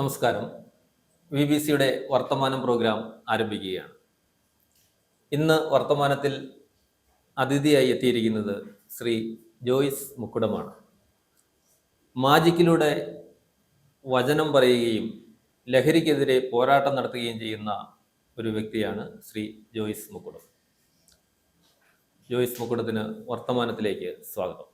നമസ്കാരം. V B സിയുടെ വർത്തമാനം പ്രോഗ്രാം ആരംഭിക്കുകയാണ്. ഇന്ന് വർത്തമാനത്തിൽ അതിഥിയായി എത്തിയിരിക്കുന്നത് ശ്രീ ജോയിസ് മുക്കുടമാണ്. മാജിക്കിലൂടെ വചനം പറയുകയും ലഹരിക്കെതിരെ പോരാട്ടം നടത്തുകയും ചെയ്യുന്ന ഒരു വ്യക്തിയാണ് ശ്രീ ജോയിസ് മുക്കുടം. ജോയിസ് മുക്കുടത്തിന് വർത്തമാനത്തിലേക്ക് സ്വാഗതം.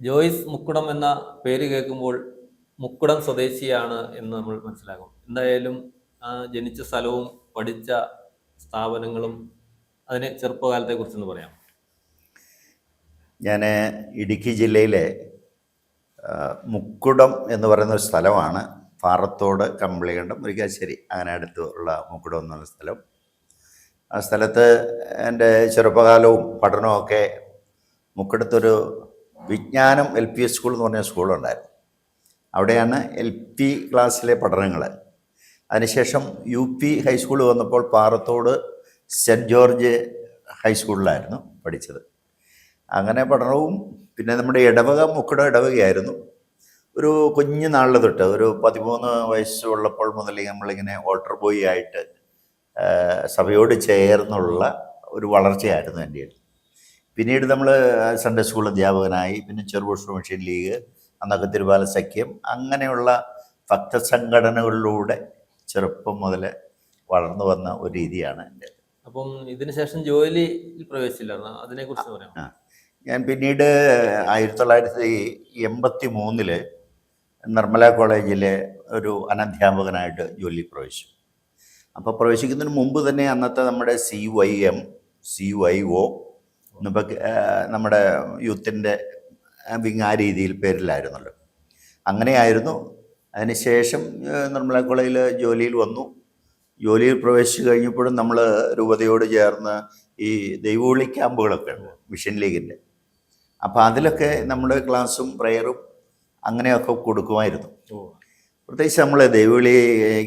ജോയിസ് മുക്കുടം എന്ന പേര് കേൾക്കുമ്പോൾ മുക്കുടം സ്വദേശിയാണ് എന്ന് നമ്മൾ മനസ്സിലാകും എന്തായാലും ആ ജനിച്ച സ്ഥലവും പഠിച്ച സ്ഥാപനങ്ങളും അതിനെ ചെറുപ്പകാലത്തെ കുറിച്ചൊന്ന് പറയാം ഞാൻ ഇടുക്കി ജില്ലയിലെ മുക്കുടം എന്ന് പറയുന്ന ഒരു സ്ഥലമാണ്. പാറത്തോട് കമ്പിളികണ്ടം മുരിക്കാശ്ശേരി അങ്ങനെ അടുത്തുള്ള മുക്കുടം എന്നുള്ള സ്ഥലം. ആ സ്ഥലത്ത് എന്റെ ചെറുപ്പകാലവും പഠനവും ഒക്കെ മുക്കുടത്തൊരു വിജ്ഞാനം എൽ പി എസ് സ്കൂൾ എന്ന് പറഞ്ഞ സ്കൂളുണ്ടായിരുന്നു. അവിടെയാണ് എൽ പി ക്ലാസ്സിലെ പഠനങ്ങൾ അതിനുശേഷം യു പി ഹൈസ്കൂൾ വന്നപ്പോൾ പാറത്തോട് സെന്റ് ജോർജ് ഹൈസ്കൂളിലായിരുന്നു പഠിച്ചത്. അങ്ങനെ പഠനവും പിന്നെ നമ്മുടെ ഇടവക മുക്കട ഇടവകയായിരുന്നു. ഒരു കുഞ്ഞു നാളിൽ തൊട്ട് ഒരു പതിമൂന്ന് വയസ്സുള്ളപ്പോൾ മുതൽ നമ്മളിങ്ങനെ വോട്ടർ ബോയ് ആയിട്ട് സഭയോട് ചേർന്നുള്ള ഒരു വളർച്ചയായിരുന്നു എന്റെ പിന്നീട് നമ്മൾ സൺഡേ സ്കൂൾ അധ്യാപകനായി പിന്നെ ചെറുപുഷ്പ മിഷൻ ലീഗ് അന്നൊക്കെ തിരുവാല സഖ്യം അങ്ങനെയുള്ള ഭക്തസംഘടനകളിലൂടെ ചെറുപ്പം മുതൽ വളർന്നു വന്ന ഒരു രീതിയാണ് എന്റെ. അപ്പം ഇതിനുശേഷം ശേഷം ജോലിയിൽ പ്രവേശിച്ചില്ലായിരുന്നു? അതിനെക്കുറിച്ച് പറയാം ഞാൻ പിന്നീട് ആയിരത്തി തൊള്ളായിരത്തി എൺപത്തി മൂന്നിൽ നിർമ്മല കോളേജിലെ ഒരു അനധ്യാപകനായിട്ട് ജോലി പ്രവേശിച്ചു. അപ്പോൾ പ്രവേശിക്കുന്നതിന് മുമ്പ് തന്നെ അന്നത്തെ നമ്മുടെ C Y M C Y O എന്നിപ്പോൾ നമ്മുടെ യൂത്തിന്റെ വിങ് ആ രീതിയിൽ പേരിലായിരുന്നല്ലോ. അങ്ങനെയായിരുന്നു. അതിനുശേഷം നിർമ്മല കോളേജിൽ ജോലിയിൽ വന്നു. ജോലിയിൽ പ്രവേശിച്ചു കഴിഞ്ഞപ്പോഴും നമ്മൾ രൂപതയോട് ചേർന്ന് ഈ ദൈവവിളി ക്യാമ്പുകളൊക്കെ ഉണ്ട് മിഷൻ ലീഗിന്റെ അപ്പോൾ അതിലൊക്കെ നമ്മുടെ ക്ലാസ്സും പ്രെയറും അങ്ങനെയൊക്കെ കൊടുക്കുമായിരുന്നു. പ്രത്യേകിച്ച് നമ്മൾ ദൈവവിളി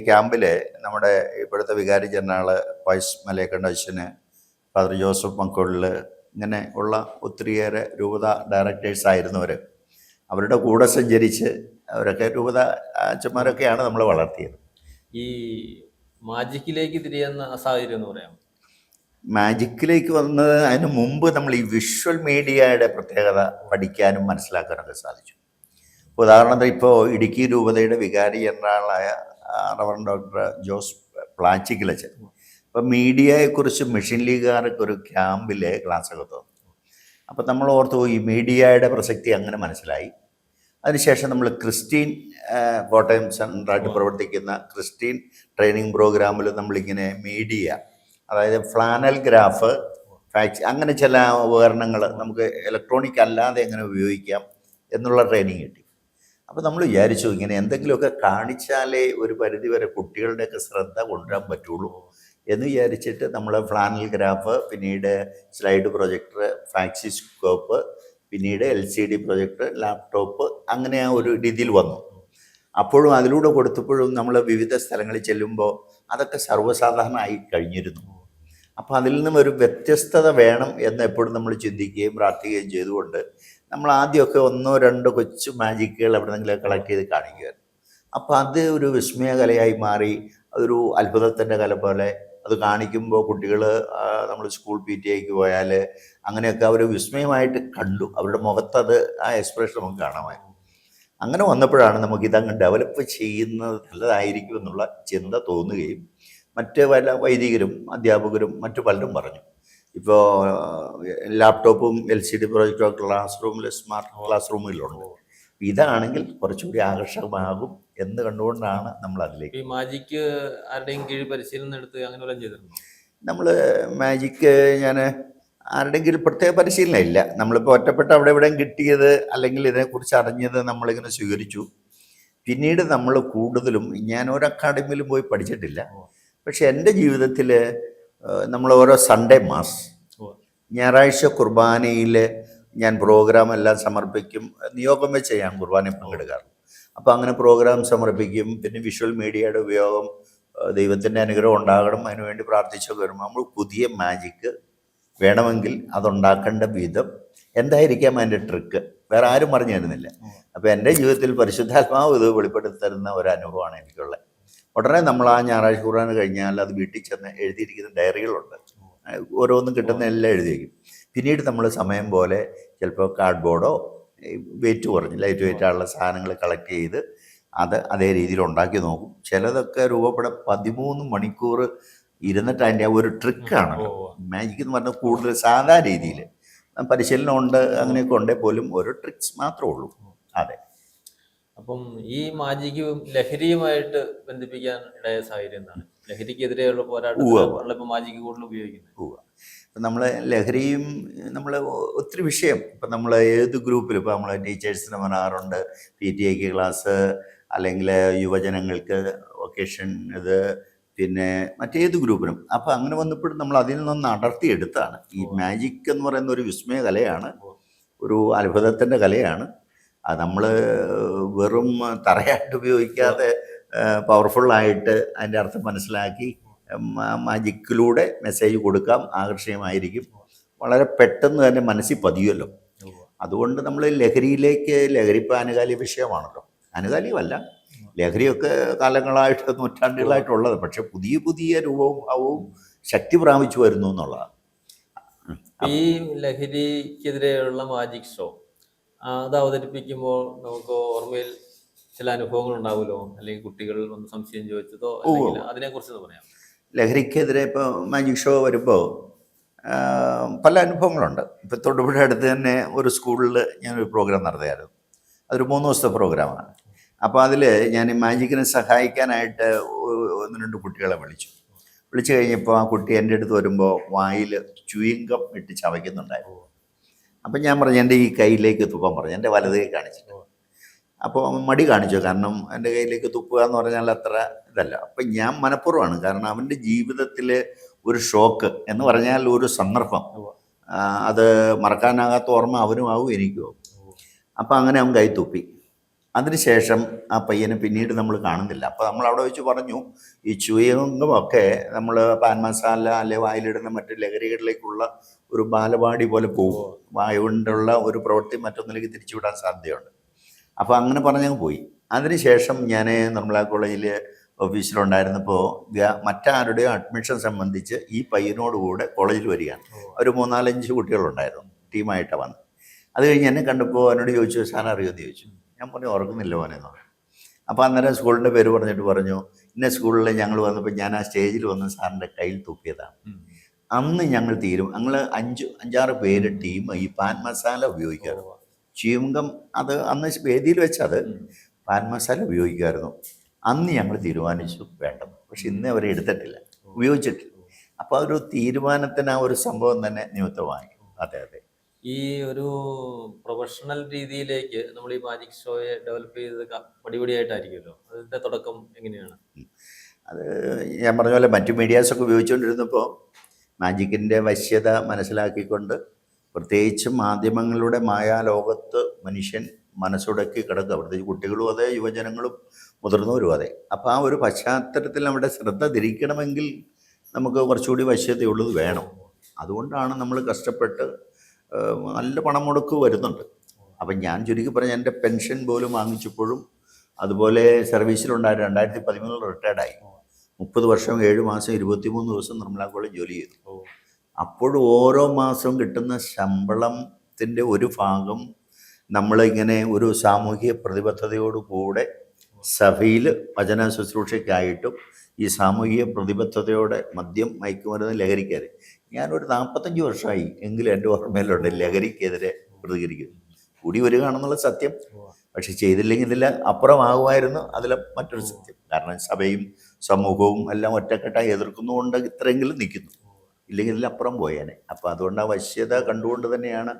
ക്യാമ്പിൽ നമ്മുടെ ഇപ്പോഴത്തെ വികാരി ജനറൽ വൈസ് മലയക്കണ്ട അച്ഛന് ഫാദർ ജോസഫ് മക്കോളിൽ ഇങ്ങനെ ഉള്ള ഒത്തിരിയേറെ രൂപത ഡയറക്ടേഴ്സ് ആയിരുന്നവർ അവരുടെ കൂടെ സഞ്ചരിച്ച് അവരൊക്കെ രൂപത അച്ഛന്മാരൊക്കെയാണ് നമ്മൾ വളർത്തിയത്. ഈ മാജിക്കിലേക്ക് തിരിയുന്ന സാഹചര്യം എന്ന് പറയാം മാജിക്കിലേക്ക് വന്നത് അതിന് മുമ്പ് നമ്മൾ ഈ വിഷ്വൽ മീഡിയയുടെ പ്രത്യേകത പഠിക്കാനും മനസ്സിലാക്കാനൊക്കെ സാധിച്ചു. ഉദാഹരണത്തിന് ഇപ്പോൾ ഇടുക്കി രൂപതയുടെ വികാരി ജനറലായ റവറൻ ഡോക്ടർ ജോസ് പ്ലാച്ചിക്കിലച്ചൻ അപ്പോൾ മീഡിയയെക്കുറിച്ച് മെഷീൻ ലീഗുകാർക്ക് ഒരു ക്യാമ്പിൽ ക്ലാസ്സൊക്കെ തന്നു അപ്പം നമ്മൾ ഓർത്തു ഈ മീഡിയയുടെ പ്രസക്തി അങ്ങനെ മനസ്സിലായി. അതിനുശേഷം നമ്മൾ ക്രിസ്റ്റീൻ കോട്ടയം സെന്ററായിട്ട് പ്രവർത്തിക്കുന്ന ക്രിസ്റ്റീൻ ട്രെയിനിങ് പ്രോഗ്രാമിൽ നമ്മളിങ്ങനെ മീഡിയ അതായത് ഫ്ലാനൽ ഗ്രാഫ് ഫാക്സ് അങ്ങനെ ചില ഉപകരണങ്ങൾ നമുക്ക് ഇലക്ട്രോണിക് അല്ലാതെ എങ്ങനെ ഉപയോഗിക്കാം എന്നുള്ള ട്രെയിനിങ് കിട്ടി. അപ്പോൾ നമ്മൾ വിചാരിച്ചു ഇങ്ങനെ എന്തെങ്കിലുമൊക്കെ കാണിച്ചാലേ ഒരു പരിധിവരെ കുട്ടികളുടെയൊക്കെ ശ്രദ്ധ കൊണ്ടുവരാൻ പറ്റുള്ളൂ. എന്ന് വിചാരിച്ചിട്ട് നമ്മൾ ഫ്ലാനൽ ഗ്രാഫ് പിന്നീട് സ്ലൈഡ് പ്രൊജക്ടർ ഫാക്സി സ്കോപ്പ് പിന്നീട് L C D projector laptop അങ്ങനെ ആ ഒരു രീതിയിൽ വന്നു. അപ്പോഴും അതിലൂടെ കൊടുത്തപ്പോഴും നമ്മൾ വിവിധ സ്ഥലങ്ങളിൽ ചെല്ലുമ്പോൾ അതൊക്കെ സർവസാധാരണമായി കഴിഞ്ഞിരുന്നു. അപ്പോൾ അതിൽ നിന്നും ഒരു വ്യത്യസ്തത വേണം എന്ന് എപ്പോഴും നമ്മൾ ചിന്തിക്കുകയും പ്രാർത്ഥിക്കുകയും ചെയ്തുകൊണ്ട് നമ്മൾ ആദ്യമൊക്കെ ഒന്നോ രണ്ടോ കൊച്ചു മാജിക്കുകൾ എവിടെന്നെങ്കിലും കളക്ട് ചെയ്ത് കാണിക്കുമായിരുന്നു അപ്പോൾ അത് ഒരു വിസ്മയകലയായി മാറി അതൊരു അത്ഭുതത്തിന്റെ കല പോലെ അത് കാണിക്കുമ്പോൾ കുട്ടികൾ നമ്മൾ സ്കൂൾ പി ടി ഐക്ക് പോയാൽ അങ്ങനെയൊക്കെ അവർ വിസ്മയമായിട്ട് കണ്ടു. അവരുടെ മുഖത്തത് ആ എക്സ്പ്രഷൻ നമുക്ക് കാണാമായിരുന്നു. അങ്ങനെ വന്നപ്പോഴാണ് നമുക്ക് ഇതങ്ങ് ഡെവലപ്പ് ചെയ്യുന്നത് നല്ലതായിരിക്കും എന്നുള്ള ചിന്ത തോന്നുകയും മറ്റ് പല വൈദികരും അധ്യാപകരും മറ്റു പലരും പറഞ്ഞു. ഇപ്പോൾ ലാപ്ടോപ്പും എൽ സി ഡി പ്രൊജക്റ്റും ക്ലാസ് റൂമിൽ സ്മാർട്ട് ക്ലാസ് റൂമുകളിലുണ്ട് ഇതാണെങ്കിൽ കുറച്ചുകൂടി ആകർഷകമാകും എന്ന് കണ്ടുകൊണ്ടാണ് നമ്മൾ അതിലേക്ക് മാജിക്ക് ആരുടെയും കീഴിൽ പരിശീലനം എടുത്ത് അങ്ങനെ വല്ലതും നമ്മൾ മാജിക്ക് ഞാൻ ആരുടെങ്കിലും പ്രത്യേക പരിശീലനം ഇല്ല. നമ്മളിപ്പോൾ ഒറ്റപ്പെട്ട അവിടെ എവിടെയും കിട്ടിയത് അല്ലെങ്കിൽ ഇതിനെക്കുറിച്ച് അറിഞ്ഞത് നമ്മളിങ്ങനെ സ്വീകരിച്ചു. പിന്നീട് നമ്മൾ കൂടുതലും ഞാൻ ഒരു അക്കാഡമിയിലും പോയി പഠിച്ചിട്ടില്ല. പക്ഷെ എന്റെ ജീവിതത്തിൽ നമ്മൾ ഓരോ സൺഡേ മാസ് ഞായറാഴ്ച കുർബാനയിൽ ഞാൻ പ്രോഗ്രാം എല്ലാം സമർപ്പിക്കും. നിയോഗം വെച്ച് ഞാൻ കുർബാനയിൽ പങ്കെടുക്കാറുണ്ട്. അപ്പോൾ അങ്ങനെ പ്രോഗ്രാം സമർപ്പിക്കും. പിന്നെ വിഷ്വൽ മീഡിയയുടെ ഉപയോഗം ദൈവത്തിന്റെ അനുഗ്രഹം ഉണ്ടാകണം. അതിനുവേണ്ടി പ്രാർത്ഥിച്ചൊക്കെ വരുമ്പോൾ നമ്മൾ പുതിയ മാജിക്ക് വേണമെങ്കിൽ അതുണ്ടാക്കേണ്ട വിധം എന്തായിരിക്കാം അതിന്റെ ട്രിക്ക് വേറെ ആരും പറഞ്ഞു തരുന്നില്ല. അപ്പോൾ എന്റെ ജീവിതത്തിൽ പരിശുദ്ധാത്മാവ് ഇത് വെളിപ്പെടുത്തി തരുന്ന ഒരു അനുഭവമാണ് എനിക്കുള്ളത്. ഉടനെ നമ്മൾ ആ ഞായറാഴ്ച കുറാൻ കഴിഞ്ഞാൽ അത് വീട്ടിൽ ചെന്ന് എഴുതിയിരിക്കുന്ന ഡയറികളുണ്ട് ഓരോന്നും കിട്ടുന്ന എല്ലാം എഴുതി വയ്ക്കും പിന്നീട് നമ്മൾ സമയം പോലെ ചിലപ്പോൾ കാർഡ് ബോർഡോ വെയിറ്റ് കുറഞ്ഞ് ലൈറ്റ് വെയിറ്റ് ആയുള്ള സാധനങ്ങൾ കളക്ട് ചെയ്ത് അത് അതേ രീതിയിൽ ഉണ്ടാക്കി നോക്കും. ചിലതൊക്കെ രൂപപ്പെടെ പതിമൂന്ന് മണിക്കൂർ ഇരുന്നിട്ട് അതിന്റെ ആ ഒരു ട്രിക്കാണല്ലോ മാജിക് എന്ന് പറഞ്ഞാൽ കൂടുതൽ സാധാ രീതിയിൽ പരിശീലനം ഉണ്ട് അങ്ങനെയൊക്കെ ഉണ്ടെങ്കിൽ പോലും ഓരോ ട്രിക്സ് മാത്രമേ ഉള്ളൂ. അതെ. അപ്പം ഈ മാജിക്കും ലഹരിയുമായിട്ട് ബന്ധിപ്പിക്കാൻ ഇടയ സാഹചര്യം എന്താണ്? ലഹരിക്കെതിരെയുള്ള പോരാട്ടം മാജിക് മാജിക്ക് കൂടുതൽ ഉപയോഗിക്കുന്നത്. ഇപ്പം നമ്മൾ ലഹരിയും നമ്മൾ ഒത്തിരി വിഷയം. ഇപ്പം നമ്മൾ ഏത് ഗ്രൂപ്പിൽ ഇപ്പം നമ്മൾ ടീച്ചേഴ്സിന് പറയാറുണ്ട് പി ടി എക്ക് ക്ലാസ് അല്ലെങ്കിൽ യുവജനങ്ങൾക്ക് വൊക്കേഷൻ ഇത് പിന്നെ മറ്റേത് ഗ്രൂപ്പിനും അപ്പോൾ അങ്ങനെ വന്നപ്പോഴും നമ്മൾ അതിൽ നിന്ന് അടർത്തിയെടുത്താണ്. ഈ മാജിക് എന്ന് പറയുന്ന ഒരു വിസ്മയ കലയാണ്. ഒരു അത്ഭുതത്തിന്റെ കലയാണ്. അത് നമ്മൾ വെറും തറയായിട്ട് ഉപയോഗിക്കാതെ പവർഫുള്ളായിട്ട് അതിന്റെ അർത്ഥം മനസ്സിലാക്കി മാജിക്കിലൂടെ മെസ്സേജ് കൊടുക്കാം ആകർഷകമായിരിക്കും. വളരെ പെട്ടെന്ന് തന്നെ മനസ്സിൽ പതിയുമല്ലോ. അതുകൊണ്ട് നമ്മൾ ലഹരിയിലേക്ക് ലഹരി ഇപ്പോൾ ആനുകാലിക വിഷയമാണല്ലോ. ആനുകാലികമല്ല ലഹരിയൊക്കെ കാലങ്ങളായിട്ട് നൂറ്റാണ്ടുകളായിട്ടുള്ളത്. പക്ഷെ പുതിയ പുതിയ രൂപവും ഭാവവും ശക്തി പ്രാപിച്ചു വരുന്നു എന്നുള്ളതാണ്. ഈ ലഹരിക്കെതിരെയുള്ള മാജിക് ഷോ അത് അവതരിപ്പിക്കുമ്പോൾ നമുക്ക് ഓർമ്മയിൽ ചില അനുഭവങ്ങൾ ഉണ്ടാവുമല്ലോ അല്ലെങ്കിൽ കുട്ടികൾ വന്ന് സംശയം ചോദിച്ചതോ? അല്ലെങ്കിൽ അതിനെ കുറിച്ച് പറയാം ലഹരിക്കെതിരെ ഇപ്പോൾ മാജിക് ഷോ വരുമ്പോൾ പല അനുഭവങ്ങളുണ്ട്. ഇപ്പോൾ തൊടുപുഴ അടുത്ത് തന്നെ ഒരു സ്കൂളിൽ ഞാനൊരു പ്രോഗ്രാം നടത്തിയായിരുന്നു. അതൊരു മൂന്ന് ദിവസത്തെ പ്രോഗ്രാമാണ്. അപ്പോൾ അതിൽ ഞാൻ ഈ മാജിക്കിനെ സഹായിക്കാനായിട്ട് ഒന്ന് രണ്ട് കുട്ടികളെ വിളിച്ചു. വിളിച്ചു കഴിഞ്ഞപ്പോൾ ആ കുട്ടി എന്റെ അടുത്ത് വരുമ്പോൾ വായിൽ ചുയിങ്കം ഇട്ട് ചവയ്ക്കുന്നുണ്ടായിരുന്നു. അപ്പം ഞാൻ പറഞ്ഞു എന്റെ ഈ കയ്യിലേക്ക് തുപ്പാൻ പറഞ്ഞു. എന്റെ വലത് കാണിച്ചിട്ട്. അപ്പോൾ അവൻ മടി കാണിച്ചു. കാരണം എന്റെ കയ്യിലേക്ക് തുപ്പുക എന്ന് പറഞ്ഞാൽ അത്ര ഇതല്ല. അപ്പം ഞാൻ മനഃപൂർവമാണ്. കാരണം അവന്റെ ജീവിതത്തിൽ ഒരു ഷോക്ക് എന്ന് പറഞ്ഞാൽ ഒരു സന്ദർഭം. അത് മറക്കാനാകാത്ത ഓർമ്മ അവനും ആവും എനിക്കും ആവും. അപ്പം അങ്ങനെ അവൻ കൈ തുപ്പി. അതിനുശേഷം ആ പയ്യനെ പിന്നീട് നമ്മൾ കാണുന്നില്ല. അപ്പോൾ നമ്മൾ അവിടെ വെച്ച് പറഞ്ഞു ഈ ചുയങ്ങുമൊക്കെ നമ്മൾ പാൻ മസാല അല്ലെ വായിലിടുന്ന മറ്റ് ലഹരികളിലേക്കുള്ള ഒരു ബാലപാടി പോലെ പോകും. വായ കൊണ്ടുള്ള ഒരു പ്രവൃത്തി മറ്റൊന്നിലേക്ക് തിരിച്ചുവിടാൻ സാധ്യതയുണ്ട്. അപ്പോൾ അങ്ങനെ പറഞ്ഞങ്ങ് പോയി. അതിനുശേഷം ഞാൻ നിർമ്മല കോളേജിൽ ഓഫീസിലുണ്ടായിരുന്നപ്പോൾ മറ്റാരുടെയോ അഡ്മിഷൻ സംബന്ധിച്ച് ഈ പയ്യനോടുകൂടെ കോളേജിൽ വരികയാണ്. ഒരു മൂന്നാലഞ്ച് കുട്ടികളുണ്ടായിരുന്നു ടീമായിട്ടാണ് വന്നത് അത് കഴിഞ്ഞ് എന്നെ കണ്ടപ്പോൾ എന്നോട് ചോദിച്ചു സാധനം അറിയുമെന്ന് ചോദിച്ചു. ഞാൻ പറഞ്ഞു ഓർക്കുന്നില്ല മോനെന്ന് പറഞ്ഞു. അപ്പോൾ അന്നേരം സ്കൂളിന്റെ പേര് പറഞ്ഞിട്ട് പറഞ്ഞു ഇന്ന സ്കൂളിൽ ഞങ്ങൾ വന്നപ്പോൾ ഞാൻ ആ സ്റ്റേജിൽ വന്ന് സാറിന്റെ കയ്യിൽ തുപ്പിയതാണ് അന്ന് ഞങ്ങൾ തീരും. ഞങ്ങൾ അഞ്ച് അഞ്ചാറ് പേര് ടീം ഈ പാൻ മസാല ഉപയോഗിക്കാറ് ചീമുങ്കം അത് അന്ന് വേദിയിൽ വെച്ചത് പാൻ മസാല ഉപയോഗിക്കുമായിരുന്നു. അന്ന് ഞങ്ങൾ തീരുമാനിച്ചു വേണ്ട പക്ഷെ ഇന്ന് അവരെ എടുത്തിട്ടില്ല. ഉപയോഗിച്ചിട്ടില്ല. അപ്പോൾ ആ ഒരു തീരുമാനത്തിന് ആ ഒരു സംഭവം തന്നെ നിമിത്തമായി. അതെ അതെ. ഈ ഒരു പ്രൊഫഷണൽ രീതിയിലേക്ക് നമ്മൾ ഈ മാജിക് ഷോയെ ഡെവലപ്പ് ചെയ്ത് ക- പടിപടിയായിട്ടായിരിക്കുമല്ലോ? അതിന്റെ തുടക്കം എങ്ങനെയാണ്? അത് ഞാൻ പറഞ്ഞ പോലെ മറ്റു മീഡിയാസൊക്കെ ഉപയോഗിച്ചുകൊണ്ടിരുന്നപ്പോൾ മാജിക്കിന്റെ വശ്യത മനസ്സിലാക്കിക്കൊണ്ട് പ്രത്യേകിച്ചും മാധ്യമങ്ങളുടെ മായാലോകത്ത് മനുഷ്യൻ മനസ്സുടക്കി കിടക്കുക. പ്രത്യേകിച്ച് കുട്ടികളും അതെ യുവജനങ്ങളും മുതിർന്നവരും അതെ. അപ്പോൾ ആ ഒരു പശ്ചാത്തലത്തിൽ നമ്മുടെ ശ്രദ്ധ തിരിക്കണമെങ്കിൽ നമുക്ക് കുറച്ചുകൂടി വശ്യതയുള്ളത് വേണം. അതുകൊണ്ടാണ് നമ്മൾ കഷ്ടപ്പെട്ട് നല്ല പണം മുടക്ക് വരുന്നുണ്ട്. അപ്പം ഞാൻ ചുരുക്കി പറഞ്ഞ എന്റെ പെൻഷൻ പോലും വാങ്ങിച്ചപ്പോഴും അതുപോലെ സർവീസിലുണ്ടായിരുന്നു രണ്ടായിരത്തി പതിമൂന്നിൽ റിട്ടയർഡായി. മുപ്പത് വർഷം ഏഴ് മാസം ഇരുപത്തിമൂന്ന് ദിവസം നിർമ്മല കോളേജ് ജോലി ചെയ്തു. അപ്പോൾ ഓരോ മാസവും കിട്ടുന്ന ശമ്പളത്തിന്റെ ഒരു ഭാഗം നമ്മളിങ്ങനെ ഒരു സാമൂഹിക പ്രതിബദ്ധതയോടുകൂടെ സഭയിൽ വചന ശുശ്രൂഷയ്ക്കായിട്ടും ഈ സാമൂഹിക പ്രതിബദ്ധതയോടെ മദ്യം മയക്കുമരുന്ന് ലഹരിക്കെതിരെ. ഞാനൊരു നാൽപ്പത്തഞ്ച് വർഷമായി എങ്കിലും എന്റെ ഓർമ്മയിലുണ്ട് ലഹരിക്കെതിരെ പ്രതികരിക്കുന്നു. കൂടി വരികയാണെന്നുള്ള സത്യം. പക്ഷെ ചെയ്തില്ലെങ്കിൽ ഇതിൽ അപ്പുറമാകുമായിരുന്നു അതിൽ മറ്റൊരു സത്യം. കാരണം സഭയും സമൂഹവും എല്ലാം ഒറ്റക്കെട്ടായി എതിർക്കുന്നുകൊണ്ട് ഇത്രയെങ്കിലും നിൽക്കുന്നു. ഇല്ലെങ്കിൽ ഇതിലപ്പുറം പോയേനെ. അപ്പോൾ അതുകൊണ്ട് ആ വശ്യത കണ്ടുകൊണ്ട് തന്നെയാണ്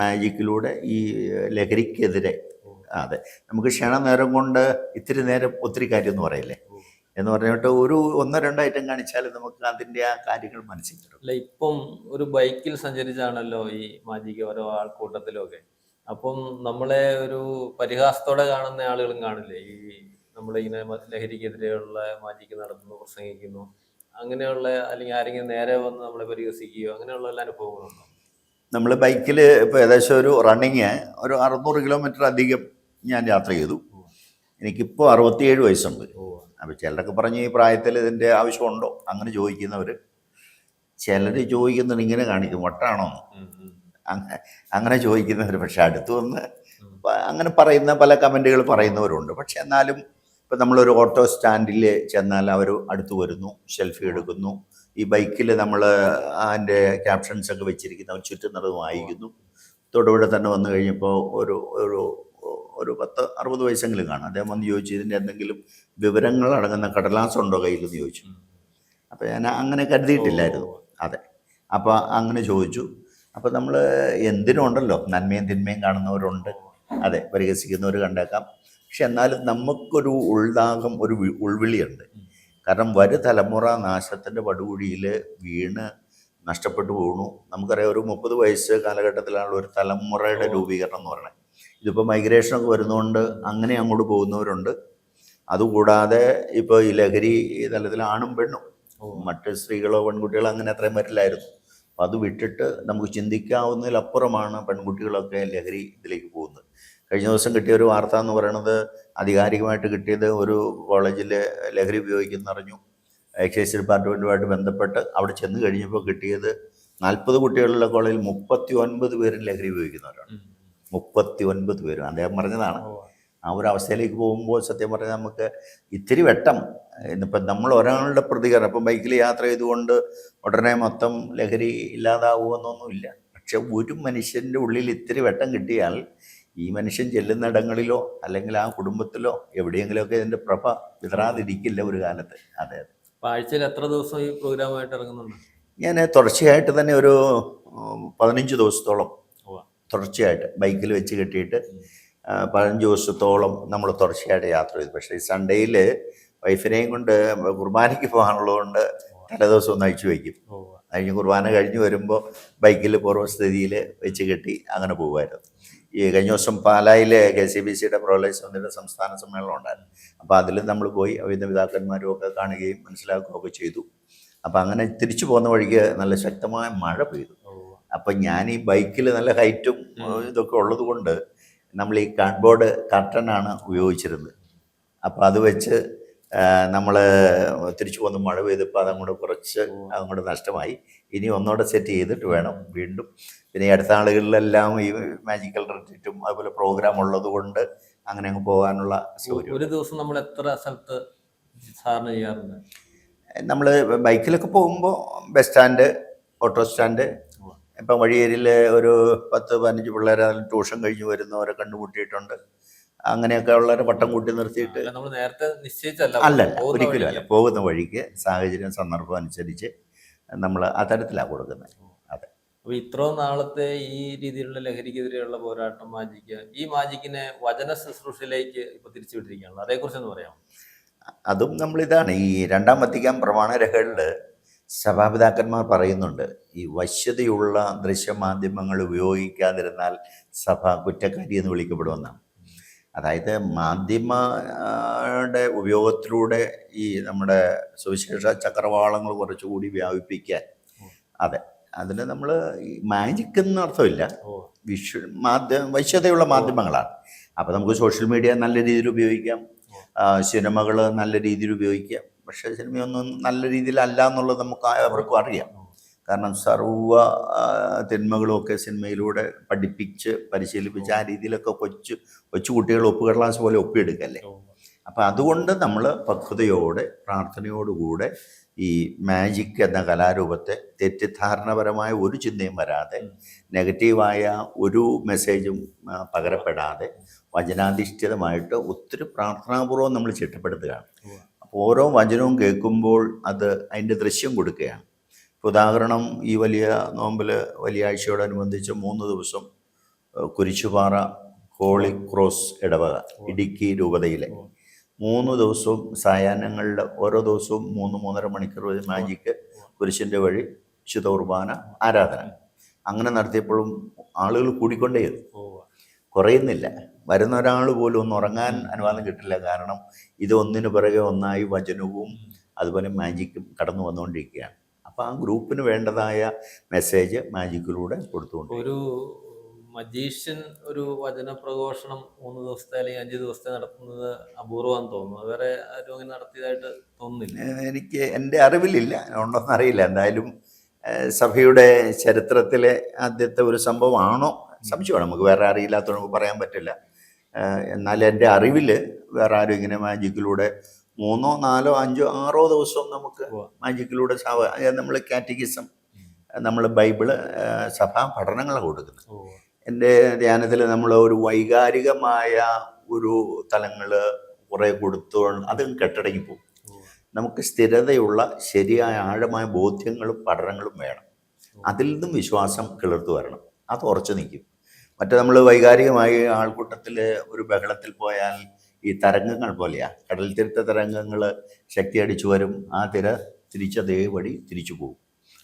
മാജിക്കിലൂടെ ഈ ലഹരിക്കെതിരെ അതെ. നമുക്ക് ക്ഷണനേരം കൊണ്ട് ഇത്തിരി നേരം ഒത്തിരി കാര്യം എന്ന് പറയില്ലേ എന്ന് പറഞ്ഞിട്ട് ഒരു ഒന്നോ രണ്ടോ ഐറ്റം കാണിച്ചാൽ നമുക്ക് അതിന്റെ ആ കാര്യങ്ങൾ മനസ്സിൽ കിട്ടും. അല്ല ഇപ്പം ഒരു ബൈക്കിൽ സഞ്ചരിച്ചാണല്ലോ ഈ മാജിക്ക് ഓരോ ആൾക്കൂട്ടത്തിലൊക്കെ. അപ്പം നമ്മളെ ഒരു പരിഹാസത്തോടെ കാണുന്ന ആളുകളും കാണില്ലേ? ഈ നമ്മളിങ്ങനെ ലഹരിക്കെതിരെയുള്ള മാജിക്ക് നടത്തുന്നു പ്രസംഗിക്കുന്നു. അങ്ങനെയുള്ള അല്ലെങ്കിൽ ആരെങ്കിലും നേരെ വന്ന് നമ്മളെ പരിഹസിക്കുകയോ അങ്ങനെയുള്ള എല്ലാ അനുഭവങ്ങളുണ്ടോ? നമ്മൾ ബൈക്കിൽ ഇപ്പോൾ ഏകദേശം ഒരു റണ്ണിങ് ഒരു അറുന്നൂറ് കിലോമീറ്റർ അധികം ഞാൻ യാത്ര ചെയ്തു. എനിക്കിപ്പോൾ അറുപത്തിയേഴ് വയസ്സുണ്ട്. അപ്പോൾ ചിലരൊക്കെ പറഞ്ഞ് ഈ പ്രായത്തിൽ ഇതിന്റെ ആവശ്യമുണ്ടോ? അങ്ങനെ ചോദിക്കുന്നവർ ചിലർ ചോദിക്കുന്നത് ഇങ്ങനെ കാണിക്കും വട്ടാണോ? അങ്ങനെ ചോദിക്കുന്നവർ പക്ഷെ അടുത്തു വന്ന് അങ്ങനെ പറയുന്ന പല കമന്റുകൾ പറയുന്നവരുണ്ട്. പക്ഷെ എന്നാലും ഇപ്പം നമ്മളൊരു ഓട്ടോ സ്റ്റാൻഡിൽ ചെന്നാൽ അവർ അടുത്ത് വരുന്നു ഷെൽഫി എടുക്കുന്നു. ഈ ബൈക്കിൽ നമ്മൾ അതിന്റെ ക്യാപ്ഷൻസ് ഒക്കെ വെച്ചിരിക്കുന്ന ചുറ്റുന്നത് വായിക്കുന്നു തൊടുപുഴ തന്നെ വന്നു കഴിഞ്ഞപ്പോൾ ഒരു ഒരു ഒരു പത്ത് അറുപത് വയസ്സെങ്കിലും കാണും. അദ്ദേഹം വന്ന് ചോദിച്ചു ഇതിന്റെ എന്തെങ്കിലും വിവരങ്ങൾ അടങ്ങുന്ന കടലാസ് ഉണ്ടോ കയ്യിലെന്ന് ചോദിച്ചു. അപ്പോൾ ഞാൻ അങ്ങനെ കരുതിയിട്ടില്ലായിരുന്നു. അതെ. അപ്പോൾ അങ്ങനെ ചോദിച്ചു. അപ്പോൾ നമ്മൾ എന്തിനുണ്ടല്ലോ? നന്മയും തിന്മയും കാണുന്നവരുണ്ട്. അതെ പരിഹസിക്കുന്നവർ കണ്ടേക്കാം. പക്ഷെ എന്നാലും നമുക്കൊരു ഉൾദാഹം ഒരു ഉൾവിളിയുണ്ട്. കാരണം വരും തലമുറ നാശത്തിന്റെ പടുകുഴിയിൽ വീണ് നഷ്ടപ്പെട്ടു പോകുന്നു നമുക്കറിയാം ഒരു മുപ്പത് വയസ്സ് കാലഘട്ടത്തിലാണുള്ള ഒരു തലമുറയുടെ രൂപീകരണം എന്ന് പറയുന്നത്. ഇതിപ്പോൾ മൈഗ്രേഷനൊക്കെ വരുന്നതുകൊണ്ട് അങ്ങനെ അങ്ങോട്ട് പോകുന്നവരുണ്ട്. അതുകൂടാതെ ഇപ്പോൾ ഈ ലഹരി ഈ തലത്തിൽ ആണും പെണ്ണും. മറ്റ് സ്ത്രീകളോ പെൺകുട്ടികളോ അങ്ങനെ അത്രയും വരില്ലായിരുന്നു. അപ്പം അത് വിട്ടിട്ട് നമുക്ക് ചിന്തിക്കാവുന്നതിലപ്പുറമാണ് പെൺകുട്ടികളൊക്കെ ലഹരി ഇതിലേക്ക് പോകുന്നത്. കഴിഞ്ഞ ദിവസം കിട്ടിയ ഒരു വാർത്ത എന്ന് പറയുന്നത് ആധികാരികമായിട്ട് കിട്ടിയത് ഒരു കോളേജിൽ ലഹരി ഉപയോഗിക്കുന്ന അറിഞ്ഞു. എക്സൈസ് ഡിപ്പാർട്ട്മെന്റുമായിട്ട് ബന്ധപ്പെട്ട് അവിടെ ചെന്ന് കഴിഞ്ഞപ്പോൾ കിട്ടിയത് നാൽപ്പത് കുട്ടികളുള്ള കോളേജിൽ മുപ്പത്തി ഒൻപത് പേരും ലഹരി ഉപയോഗിക്കുന്നവരാണ്. മുപ്പത്തി ഒൻപത് പേരും. അദ്ദേഹം പറഞ്ഞതാണ് ആ ഒരു അവസ്ഥയിലേക്ക് പോകുമ്പോൾ സത്യം പറഞ്ഞാൽ നമുക്ക് ഇത്തിരി വെട്ടം. ഇന്നിപ്പം നമ്മൾ ഒരാളുടെ പ്രതികരണം ഇപ്പം ബൈക്കിൽ യാത്ര ചെയ്തുകൊണ്ട് ഉടനെ മൊത്തം ലഹരി ഇല്ലാതാവുമെന്നൊന്നുമില്ല. പക്ഷെ ഒരു മനുഷ്യന്റെ ഉള്ളിൽ ഇത്തിരി വെട്ടം കിട്ടിയാൽ ഈ മനുഷ്യൻ ചെല്ലുന്നിടങ്ങളിലോ അല്ലെങ്കിൽ ആ കുടുംബത്തിലോ എവിടെയെങ്കിലുമൊക്കെ ഇതിന്റെ പ്രഭ വിതറാതിരിക്കില്ല ഒരു കാലത്ത്. അതെ ആഴ്ചയിൽ എത്ര ദിവസം ഈ പ്രോഗ്രാമായിട്ട് ഇറങ്ങുന്നുണ്ട്? ഞാൻ തുടർച്ചയായിട്ട് തന്നെ ഒരു പതിനഞ്ച് ദിവസത്തോളം. തുടർച്ചയായിട്ട് ബൈക്കിൽ വെച്ച് കെട്ടിയിട്ട് പതിനഞ്ച് ദിവസത്തോളം നമ്മൾ തുടർച്ചയായിട്ട് യാത്ര ചെയ്തു. പക്ഷേ ഈ സൺഡേയിൽ വൈഫിനെയും കൊണ്ട് കുർബാനയ്ക്ക് പോകാനുള്ളതുകൊണ്ട് തലേദിവസം ഒന്ന് അയച്ചു വയ്ക്കും. കഴിഞ്ഞ് കുർബാന കഴിഞ്ഞ് വരുമ്പോൾ ബൈക്കിൽ പൂർവസ്ഥിതിയിൽ വെച്ച് കെട്ടി അങ്ങനെ പോകുമായിരുന്നു. ഈ കഴിഞ്ഞ ദിവസം പാലായിലെ കെ സി ബി സിയുടെ പ്രോലൈസ് സമിതിയുടെ സംസ്ഥാന സമ്മേളനം ഉണ്ടായിരുന്നു. അപ്പോൾ അതിലും നമ്മൾ പോയി അവിധ പിതാക്കന്മാരും ഒക്കെ കാണുകയും മനസ്സിലാക്കുകയും ഒക്കെ ചെയ്തു. അപ്പോൾ അങ്ങനെ തിരിച്ചു പോകുന്ന വഴിക്ക് നല്ല ശക്തമായ മഴ പെയ്തു. അപ്പം ഞാൻ ഈ ബൈക്കിൽ നല്ല ഹൈറ്റും ഇതൊക്കെ ഉള്ളത് കൊണ്ട് നമ്മൾ ഈ കാർഡ്ബോർഡ് കർട്ടനാണ് ഉപയോഗിച്ചിരുന്നത്. അപ്പോൾ അത് വെച്ച് നമ്മൾ തിരിച്ചു പോകുന്ന മഴ പെയ്തപ്പോൾ അതങ്ങോട്ട് കുറച്ച് അങ്ങോട്ട് നഷ്ടമായി. ഇനി ഒന്നുകൂടെ സെറ്റ് ചെയ്തിട്ട് വേണം വീണ്ടും. പിന്നെ ഈ അടുത്ത ആളുകളിലെല്ലാം ഈ മാജിക്കൽ റിട്രീറ്റും അതുപോലെ പ്രോഗ്രാം ഉള്ളത് കൊണ്ട് അങ്ങനെ അങ്ങ് പോകാനുള്ള സൗകര്യം. ഒരു ദിവസം നമ്മൾ എത്ര സ്ഥലത്ത് സാറിന് ചെയ്യാറുണ്ട്? നമ്മൾ ബൈക്കിലൊക്കെ പോകുമ്പോൾ ബസ് സ്റ്റാൻഡ് ഓട്ടോ സ്റ്റാൻഡ്. ഇപ്പം വഴിയേരിയിൽ ഒരു പത്ത് പതിനഞ്ച് പിള്ളേരെ അതിൽ ട്യൂഷൻ കഴിഞ്ഞ് വരുന്നവരെ കണ്ടുമുട്ടിയിട്ടുണ്ട്. അങ്ങനെയൊക്കെ ഉള്ളവരെ വട്ടം കൂട്ടി നിർത്തിയിട്ട് നമ്മൾ നേരത്തെ നിശ്ചയിച്ചല്ല അല്ലല്ല ഒരിക്കലും അല്ല. പോകുന്ന വഴിക്ക് സാഹചര്യം സന്ദർഭം അനുസരിച്ച് നമ്മൾ ആ തരത്തിലാണ് കൊടുക്കുന്നത് അതെ. അപ്പൊ ഇത്രയും നാളത്തെ ഈ രീതിയിലുള്ള ലഹരിക്കെതിരെയുള്ള പോരാട്ടം മാജിക്ക് ഈ മാജിക്കിനെ വചന ശുശ്രൂഷയിലേക്ക് ഇപ്പൊ തിരിച്ചുവിട്ടിരിക്കുകയാണല്ലോ. അതേക്കുറിച്ചൊന്ന് പറയാം അതും നമ്മളിതാണ്. ഈ രണ്ടാം വത്തിക്കാൻ പ്രമാണരകളിൽ സഭാപിതാക്കന്മാർ പറയുന്നുണ്ട് ഈ വശ്യതയുള്ള ദൃശ്യമാധ്യമങ്ങൾ ഉപയോഗിക്കാതിരുന്നാൽ സഭ കുറ്റക്കാരി എന്ന് വിളിക്കപ്പെടുമെന്നാണ്. അതായത് മാധ്യമയുടെ ഉപയോഗത്തിലൂടെ ഈ നമ്മുടെ സുവിശേഷ ചക്രവാളങ്ങൾ കുറച്ചുകൂടി വ്യാപിപ്പിക്കാൻ. അതെ. അതിന് നമ്മൾ മാജിക് എന്ന അർത്ഥമില്ല. വിശ്വ വിഷ്വ മാധ്യമ വശ്യതയുള്ള മാധ്യമങ്ങളാണ്. അപ്പോൾ നമുക്ക് സോഷ്യൽ മീഡിയ നല്ല രീതിയിൽ ഉപയോഗിക്കാം. സിനിമകൾ നല്ല രീതിയിൽ ഉപയോഗിക്കാം. പക്ഷേ സിനിമയൊന്നും നല്ല രീതിയിലല്ല എന്നുള്ളത് നമുക്ക് അവർക്കും അറിയാം. കാരണം സർവ തിന്മകളൊക്കെ സിനിമയിലൂടെ പഠിപ്പിച്ച് പരിശീലിപ്പിച്ച് ആ രീതിയിലൊക്കെ കൊച്ചു കൊച്ചു കുട്ടികൾ ഒപ്പ് കടലാസ് പോലെ ഒപ്പിയെടുക്കല്ലേ. അപ്പം അതുകൊണ്ട് നമ്മൾ പക്വതയോടെ പ്രാർത്ഥനയോടുകൂടെ ഈ മാജിക് എന്ന കലാരൂപത്തെ തെറ്റിദ്ധാരണപരമായ ഒരു ചിന്തയും വരാതെ നെഗറ്റീവായ ഒരു മെസ്സേജും പകരപ്പെടാതെ വചനാധിഷ്ഠിതമായിട്ട് ഒത്തിരി പ്രാർത്ഥനാപൂർവം നമ്മൾ ചിട്ടപ്പെടുത്തുകയാണ്. അപ്പോൾ ഓരോ വചനവും കേൾക്കുമ്പോൾ അത് അതിന്റെ ദൃശ്യം കൊടുക്കുകയാണ്. ഉദാഹരണം ഈ വലിയ നോമ്പിൽ വലിയ ആഴ്ചയോടനുബന്ധിച്ച് മൂന്ന് ദിവസം കുരിശുപാറ ഹോളി ക്രോസ് ഇടവക ഇടുക്കി രൂപതയിലെ മൂന്ന് ദിവസവും സായാഹ്നങ്ങളുടെ ഓരോ ദിവസവും മൂന്ന് മൂന്നര മണിക്കൂർ വരെ മാജിക്ക് കുരിശിന്റെ വഴി വിശുദ്ധ കുർബാന ആരാധന. അങ്ങനെ നടത്തിയപ്പോഴും ആളുകൾ കൂടിക്കൊണ്ടേയിരുന്നു കുറയുന്നില്ല. വരുന്ന ഒരാൾ പോലും ഒന്ന് ഉറങ്ങാൻ അനുവാദം കിട്ടില്ല. കാരണം ഇത് ഒന്നിനു പിറകെ ഒന്നായി വചനവും അതുപോലെ മാജിക്കും കടന്നു വന്നുകൊണ്ടിരിക്കുകയാണ്. അപ്പം ആ ഗ്രൂപ്പിന് വേണ്ടതായ മെസ്സേജ് മാജിക്കിലൂടെ കൊടുത്തുകൊണ്ട് ഒരു മജീഷ്യൻ ഒരു വചന പ്രഘോഷണം മൂന്ന് ദിവസത്തെ അല്ലെങ്കിൽ അഞ്ച് ദിവസത്തെ നടത്തുന്നത് അപൂർവമാണെന്ന് തോന്നുന്നു. വേറെ ആരും അങ്ങനെ നടത്തിയതായിട്ട് തോന്നുന്നില്ല. എനിക്ക് എന്റെ അറിവിലില്ല. ഉണ്ടോന്ന് അറിയില്ല. എന്തായാലും സഭയുടെ ചരിത്രത്തിലെ ആദ്യത്തെ ഒരു സംഭവമാണോ? സംശയമാണ്. നമുക്ക് വേറെ അറിയില്ലാത്തത് നമുക്ക് പറയാൻ പറ്റില്ല. എന്നാൽ എന്റെ അറിവിൽ വേറെ ആരും ഇങ്ങനെ മാജിക്കിലൂടെ മൂന്നോ നാലോ അഞ്ചോ ആറോ ദിവസവും നമുക്ക് മാജിക്കിലൂടെ സഭ നമ്മൾ കാറ്റഗിസം നമ്മൾ ബൈബിൾ സഭാ പഠനങ്ങൾ കൊടുക്കുന്നത്. എന്റെ ധ്യാനത്തിൽ നമ്മൾ ഒരു വൈകാരികമായ ഒരു തലങ്ങൾ കുറേ കൊടുത്തു അതും കെട്ടടങ്ങി പോകും. നമുക്ക് സ്ഥിരതയുള്ള ശരിയായ ആഴമായ ബോധ്യങ്ങളും പഠനങ്ങളും വേണം. അതിൽ നിന്നും വിശ്വാസം കിളിർത്തു വരണം. അത് ഉറച്ചു നിൽക്കും. മറ്റേ നമ്മൾ വൈകാരികമായി ആൾക്കൂട്ടത്തിൽ ഒരു ബഹളത്തിൽ പോയാൽ ഈ തരംഗങ്ങൾ പോലെയാണ് കടൽ തീരത്ത തരംഗങ്ങൾ ശക്തി അടിച്ചു വരും. ആ തിര തിരിച്ച ദേവടി തിരിച്ചു പോകും.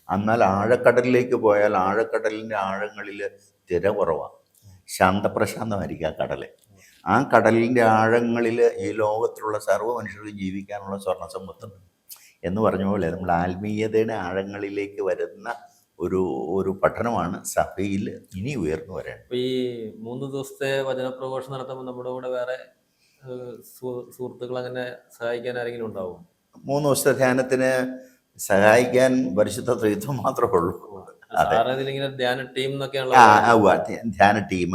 എന്നാൽ ആഴക്കടലിലേക്ക് പോയാൽ ആഴക്കടലിന്റെ ആഴങ്ങളിൽ തിര കുറവാണ് ശാന്തപ്രശാന്തമായിരിക്കും ആ കടൽ ആ കടലിന്റെ ആഴങ്ങളിൽ ഈ ലോകത്തിലുള്ള സർവ മനുഷ്യർക്ക് ജീവിക്കാനുള്ള സ്വർണ സമ്പത്തുണ്ട് എന്ന് പറഞ്ഞ പോലെ നമ്മൾ ആത്മീയതയുടെ ആഴങ്ങളിലേക്ക് വരുന്ന ഒരു ഒരു പഠനമാണ് സഭയിൽ ഇനി ഉയർന്നു വരാൻ ഈ മൂന്ന് ദിവസത്തെ വചന പ്രഘോഷണം നടത്തുമ്പോൾ നമ്മുടെ കൂടെ വേറെ സുഹൃത്തുക്കൾ അങ്ങനെ സഹായിക്കാൻ ആരെങ്കിലും ഉണ്ടാവും? മൂന്ന് ദിവസത്തെ ധ്യാനത്തിന് സഹായിക്കാൻ പരിശുദ്ധ ത്രിത്വം മാത്രമേ ഉള്ളൂ. ധ്യാന ടീം ധ്യാന ടീം.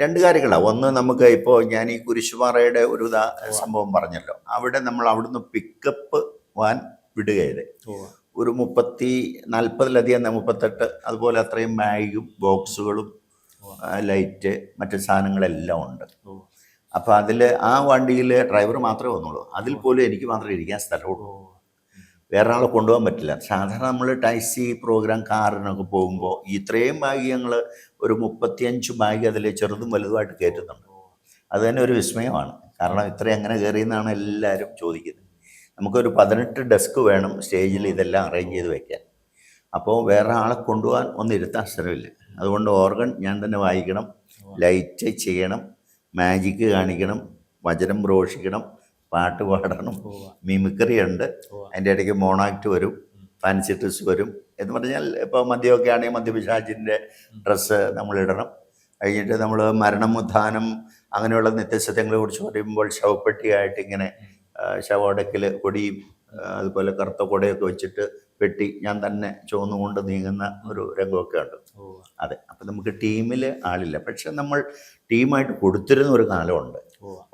രണ്ട് കാര്യങ്ങളാണ് ഒന്ന് നമുക്ക് ഇപ്പോൾ ഞാൻ ഈ കുരിശുപാറയുടെ ഒരു ഉദാ സംഭവം പറഞ്ഞല്ലോ. അവിടെ നമ്മൾ അവിടുന്ന് പിക്കപ്പ് വാൻ വിടുകയത് ഒരു മുപ്പത്തി നാൽപ്പതിലധികം മുപ്പത്തെട്ട് അതുപോലെ അത്രയും ബാഗും ബോക്സുകളും ലൈറ്റ് മറ്റു സാധനങ്ങളെല്ലാം ഉണ്ട്. അപ്പോൾ അതിൽ ആ വണ്ടിയിൽ ഡ്രൈവർ മാത്രമേ വന്നുള്ളൂ. അതിൽ പോലും എനിക്ക് മാത്രമേ ഇരിക്കാൻ സ്ഥലമുള്ളൂ. വേറെ ആളെ കൊണ്ടുപോകാൻ പറ്റില്ല. സാധാരണ നമ്മൾ ടാക്സി പ്രോഗ്രാം കാറിനൊക്കെ പോകുമ്പോൾ ഇത്രയും ബാഗ് ഞങ്ങൾ ഒരു മുപ്പത്തിയഞ്ച് ബാഗ് അതിൽ ചെറുതും വലുതുമായിട്ട് കയറ്റുന്നുണ്ട്. അത് തന്നെ ഒരു വിസ്മയമാണ്. കാരണം ഇത്ര എങ്ങനെ കയറിയെന്നാണ് എല്ലാവരും ചോദിക്കുന്നത്. നമുക്കൊരു പതിനെട്ട് ഡെസ്ക് വേണം സ്റ്റേജിൽ ഇതെല്ലാം അറേഞ്ച് ചെയ്ത് വെക്കാൻ. അപ്പോൾ വേറെ ആളെ കൊണ്ടുപോകാൻ ഒന്നും ഇരുത്താൻ സ്ഥലമില്ല. അതുകൊണ്ട് ഓർഗൻ ഞാൻ തന്നെ വായിക്കണം ലൈറ്റ് ചെയ്യണം മാജിക്ക് കാണിക്കണം വചനം ബ്രോഷിക്കണം പാട്ട് പാടണം മിമിക്രി ഉണ്ട്. അതിന്റെ ഇടയ്ക്ക് മോണാക്ട് വരും ഫാൻസി ഡ്രസ് വരും. എന്ന് പറഞ്ഞാൽ ഇപ്പോൾ മദ്യമൊക്കെ ആണെങ്കിൽ മദ്യപിശാചിന്റെ ഡ്രസ്സ് നമ്മളിടണം. കഴിഞ്ഞിട്ട് നമ്മൾ മരണം ഉദ്ധാനം അങ്ങനെയുള്ള നിത്യസത്യങ്ങളെ കുറിച്ച് പറയുമ്പോൾ ശവപ്പെട്ടിയായിട്ട് ഇങ്ങനെ ശവടക്കിൽ കൊടിയും അതുപോലെ കറുത്ത കൊടയൊക്കെ വെച്ചിട്ട് പെട്ടി ഞാൻ തന്നെ ചുവന്നുകൊണ്ട് നീങ്ങുന്ന ഒരു രംഗമൊക്കെ ഉണ്ട്. അതെ. അപ്പം നമുക്ക് ടീമിൽ ആളില്ല. പക്ഷെ നമ്മൾ ടീമായിട്ട് കൊടുത്തിരുന്ന ഒരു കാലമുണ്ട്.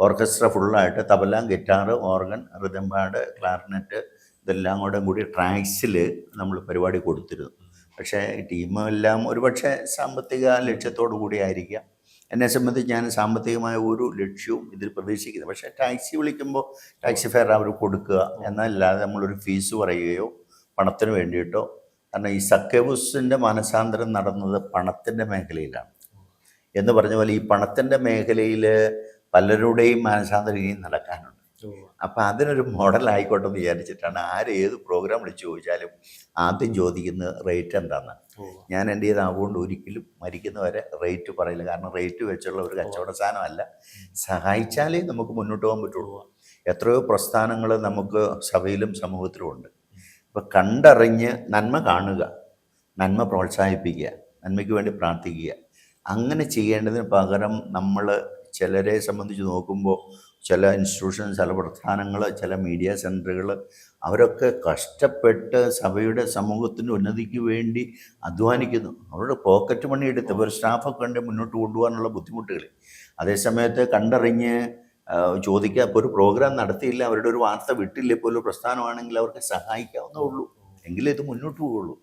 ഓർക്കസ്ട്ര ഫുള്ളായിട്ട് tabla guitar organ rhythm pad clarinet ഇതെല്ലാം കൂടെ കൂടി ട്രാക്സിൽ നമ്മൾ പരിപാടി കൊടുത്തിരുന്നു. പക്ഷേ ടീമെല്ലാം ഒരുപക്ഷെ സാമ്പത്തിക ലക്ഷ്യത്തോടു കൂടി ആയിരിക്കാം. എന്നെ സംബന്ധിച്ച് ഞാൻ സാമ്പത്തികമായ ഒരു ലക്ഷ്യവും ഇതിൽ പ്രതീക്ഷിക്കുന്നത് പക്ഷേ ടാക്സി വിളിക്കുമ്പോൾ ടാക്സി ഫെയർ അവർ കൊടുക്കുക എന്നല്ലാതെ നമ്മളൊരു ഫീസ് പറയുകയോ പണത്തിന് വേണ്ടിയിട്ടോ. കാരണം ഈ സക്കേബുസിന്റെ മാനസാന്തരം നടന്നത് പണത്തിന്റെ മേഖലയിലാണ്. എന്ന് പറഞ്ഞ പോലെ ഈ പണത്തിന്റെ മേഖലയിൽ പലരുടെയും മാനസാന്തരം ഇനിയും നടക്കാനുണ്ട്. അപ്പോൾ അപ്പം അതിനൊരു മോഡൽ ആയിക്കോട്ടെ എന്ന് വിചാരിച്ചിട്ടാണ് ആര് ഏത് പ്രോഗ്രാം വിളിച്ച് ചോദിച്ചാലും ആദ്യം ചോദിക്കുന്നത് റേറ്റ് എന്താണ് ഞാൻ എന്റെ ഇതാവുകൊണ്ട് ഒരിക്കലും മരിക്കുന്നവരെ റേറ്റ് പറയില്ല. കാരണം റേറ്റ് വെച്ചുള്ള ഒരു കച്ചവട സാധനമല്ല. സഹായിച്ചാലേ നമുക്ക് മുന്നോട്ട് പോകാൻ പറ്റുള്ളൂ. എത്രയോ പ്രസ്ഥാനങ്ങൾ നമുക്ക് സഭയിലും സമൂഹത്തിലും ഉണ്ട്. അപ്പം കണ്ടറിഞ്ഞ് നന്മ കാണുക നന്മ പ്രോത്സാഹിപ്പിക്കുക നന്മയ്ക്ക് വേണ്ടി പ്രാർത്ഥിക്കുക. അങ്ങനെ ചെയ്യേണ്ടതിന് പകരം നമ്മൾ ചിലരെ സംബന്ധിച്ച് നോക്കുമ്പോൾ ചില ഇൻസ്റ്റിറ്റ്യൂഷൻ ചില പ്രസ്ഥാനങ്ങൾ ചില മീഡിയ സെന്ററുകൾ അവരൊക്കെ കഷ്ടപ്പെട്ട് സഭയുടെ സമൂഹത്തിന്റെ ഉന്നതിക്ക് വേണ്ടി അധ്വാനിക്കുന്നു. അവരുടെ പോക്കറ്റ് മണി എടുത്ത് ഒരു സ്റ്റാഫൊക്കെ ഉണ്ട് മുന്നോട്ട് കൊണ്ടുപോകാനുള്ള ബുദ്ധിമുട്ടുകൾ അതേസമയത്ത് കണ്ടറിഞ്ഞ് ചോദിക്കുക. ഇപ്പോൾ ഒരു പ്രോഗ്രാം നടത്തിയില്ല. അവരുടെ ഒരു വാർത്ത വിട്ടില്ല. ഇപ്പോൾ ഒരു പ്രസ്ഥാനമാണെങ്കിൽ അവർക്ക് സഹായിക്കാവുന്നേ ഉള്ളൂ. എങ്കിലേ ഇത് മുന്നോട്ട് പോവുള്ളൂ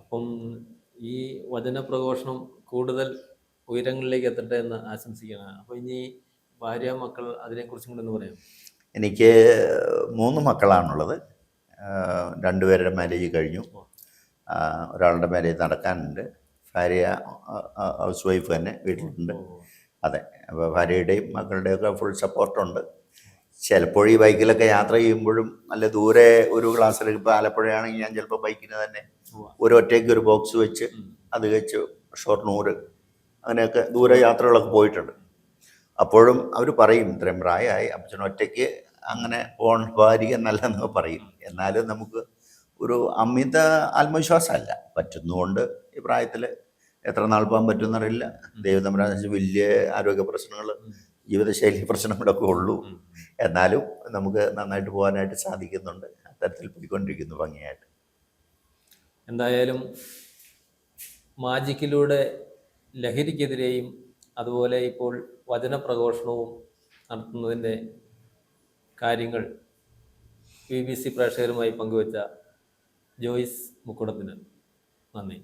അപ്പം ഈ വചന പ്രഘോഷണം കൂടുതൽ ഉയരങ്ങളിലേക്ക് എത്തട്ടെ എന്ന് ആശംസിക്കുകയാണ്. അപ്പോൾ ഇനി ഭാര്യ മക്കൾ അതിനെക്കുറിച്ചും കൂടെ ഒന്ന് പറയാം എനിക്ക് മൂന്ന് മക്കളാണുള്ളത്. രണ്ടുപേരുടെ മാരേജ് കഴിഞ്ഞു. ഒരാളുടെ മാരേജ് നടക്കാനുണ്ട്. ഭാര്യ ഹൗസ് വൈഫ് തന്നെ വീട്ടിലുണ്ട്. അതെ അപ്പോൾ ഭാര്യയുടെയും മക്കളുടെയൊക്കെ ഫുൾ സപ്പോർട്ടുണ്ട് ചിലപ്പോൾ ഈ ബൈക്കിലൊക്കെ യാത്ര ചെയ്യുമ്പോഴും നല്ല ദൂരെ ഒരു ക്ലാസ്സിൽ ഇപ്പോൾ ആലപ്പുഴയാണെങ്കിൽ ഞാൻ ചിലപ്പോൾ ബൈക്കിന് തന്നെ. ഒരു ഒറ്റയ്ക്ക് ഒരു ബോക്സ് വെച്ച്. അത് വെച്ച് ഷൊർണൂർ അങ്ങനെയൊക്കെ ദൂരെ യാത്രകളൊക്കെ പോയിട്ടുണ്ട് അപ്പോഴും അവർ പറയും ഇത്രയും പ്രായമായി അപ്പച്ചൻ ഒറ്റയ്ക്ക് അങ്ങനെ പോകാൻ നല്ലതെന്നൊക്കെ പറയും എന്നാലും നമുക്ക് ഒരു അമിത ആത്മവിശ്വാസമല്ല പറ്റുന്നതുകൊണ്ട് ഈ പ്രായത്തിൽ എത്ര നാൾ പോകാൻ പറ്റുമെന്നറിയില്ല. ദൈവതമ്പരാൻ വലിയ ആരോഗ്യ പ്രശ്നങ്ങൾ ജീവിതശൈലി പ്രശ്നങ്ങളൊക്കെ ഉള്ളൂ. എന്നാലും നമുക്ക് നന്നായിട്ട് പോകാനായിട്ട് സാധിക്കുന്നുണ്ട്. അത്തരത്തിൽ പോയിക്കൊണ്ടിരിക്കുന്നു ഭംഗിയായിട്ട്. എന്തായാലും മാജിക്കിലൂടെ ലഹരിക്കെതിരെയും അതുപോലെ ഇപ്പോൾ വചനപ്രഘോഷണവും നടത്തുന്നതിന്റെ കാര്യങ്ങൾ ബി ബി സി പ്രേക്ഷകരുമായി പങ്കുവച്ച ജോയിസ് മുക്കുടത്തിന് നന്ദി.